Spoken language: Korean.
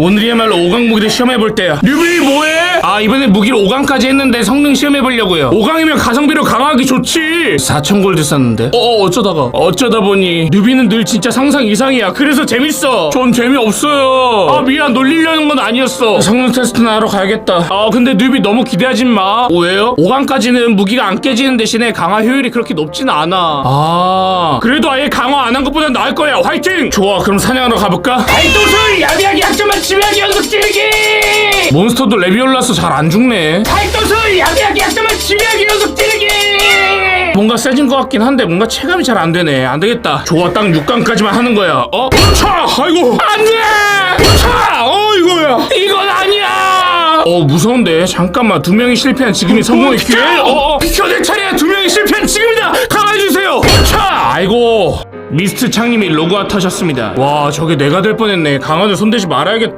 오늘이야말로 5강 무기를 시험해볼 때야. 뉴비 뭐해? 아 이번에 무기를 5강까지 했는데 성능 시험해보려고요. 5강이면 가성비로 강화하기 좋지. 4천 골드 썼는데? 어 어쩌다가? 어쩌다 보니 뉴비는 늘 진짜 상상 이상이야. 그래서 재밌어. 전 재미없어요. 아 미안. 놀리려는 건 아니었어. 성능 테스트나 하러 가야겠다. 아 근데 뉴비 너무 기대하지 마. 왜요? 5강까지는 무기가 안 깨지는 대신에 강화 효율이 그렇게 높진 않아. 아 그래도 아예 강화 안 한 것보다 나을 거야. 화이팅! 좋아 그럼 사냥하러 가볼까? 발도술! 야비하게 약점만 지배하기 연속 찌르기! 몬스터도 레벨 올라서 잘 안 죽네. 발도술! 야비하게 약점만 지배하기 연속 찌르기! 뭔가 세진 것 같긴 한데 뭔가 체감이 잘 안 되네. 안 되겠다. 좋아 딱 6강까지만 하는 거야. 어? 차! 아이고! 안 돼! 차! 어 이거야. 이건 아니야! 어 무서운데. 잠깐만. 두 명이 실패한 지금이 성공의 기회? 어, 어. 비켜 내 차례 미스트 창님이 로그아웃 하셨습니다. 와 저게 내가 될 뻔했네. 강화는 손대지 말아야겠다